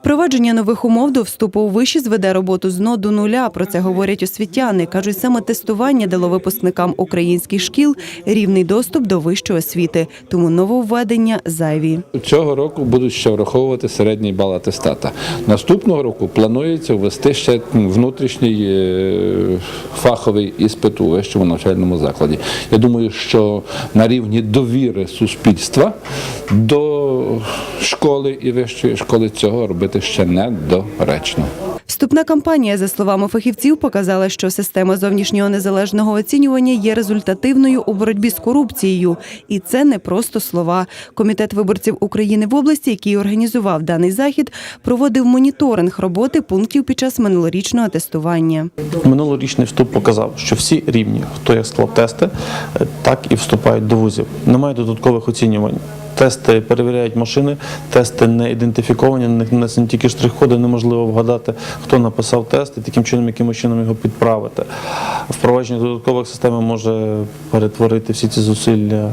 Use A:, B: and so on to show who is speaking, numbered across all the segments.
A: Впровадження нових умов до вступу у виші зведе роботу з дно до нуля. Про це говорять освітяни. кажуть, саме тестування дало випускникам українських шкіл рівний доступ до вищої освіти. Тому нововведення зайві.
B: Цього року будуть ще враховувати середній бал атестата. Наступного року планується ввести ще внутрішній е, фаховий іспит у вищому навчальному закладі. Я думаю, що на рівні довіри суспільства до школи і вищої школи цього робити ще недоречно.
A: Вступна кампанія, за словами фахівців, показала, що система зовнішнього незалежного оцінювання є результативною у боротьбі з корупцією, і це не просто слова. Комітет виборців України в області, який організував даний захід, проводив моніторинг роботи пунктів під час минулорічного тестування.
C: Минулорічний вступ показав, що всі рівні, хто як склав тести, так і вступають до вузів. Немає додаткових оцінювань. Тести перевіряють машини, тести не ідентифіковані, них нанесені тільки штрих-коди, неможливо вгадати, хто написав тест і таким чином, якимось чином його підправити. Впровадження додаткових систем може перетворити всі ці зусилля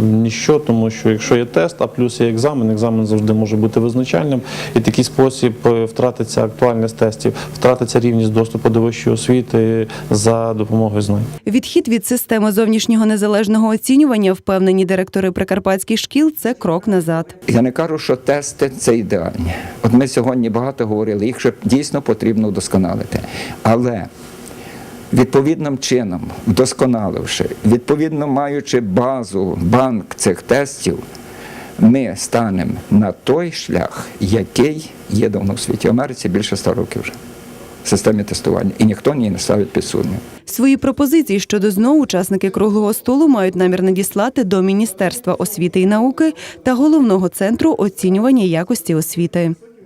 C: в ніщо, тому що якщо є тест, а плюс є екзамен, екзамен завжди може бути визначальним, і такий спосіб е, втратиться актуальність тестів, втратиться рівність доступу до вищої освіти за допомогою знань.
A: Відхід від системи зовнішнього незалежного оцінювання, впевнені директори прикарпатських шкіл, це крок назад.
D: Я не кажу, що тести це ідеальні. От ми сьогодні багато говорили, їх ще дійсно потрібно вдосконалити. Але відповідним чином, вдосконаливши, відповідно маючи базу, банк цих тестів, ми станемо на той шлях, який є давно в світі. Америці більше ста років вже системі тестування. І ніхто її не ставить під сумнів.
A: Свої пропозиції щодо ЗНО учасники круглого столу мають намір надіслати до Міністерства освіти і науки та головного центру оцінювання якості освіти.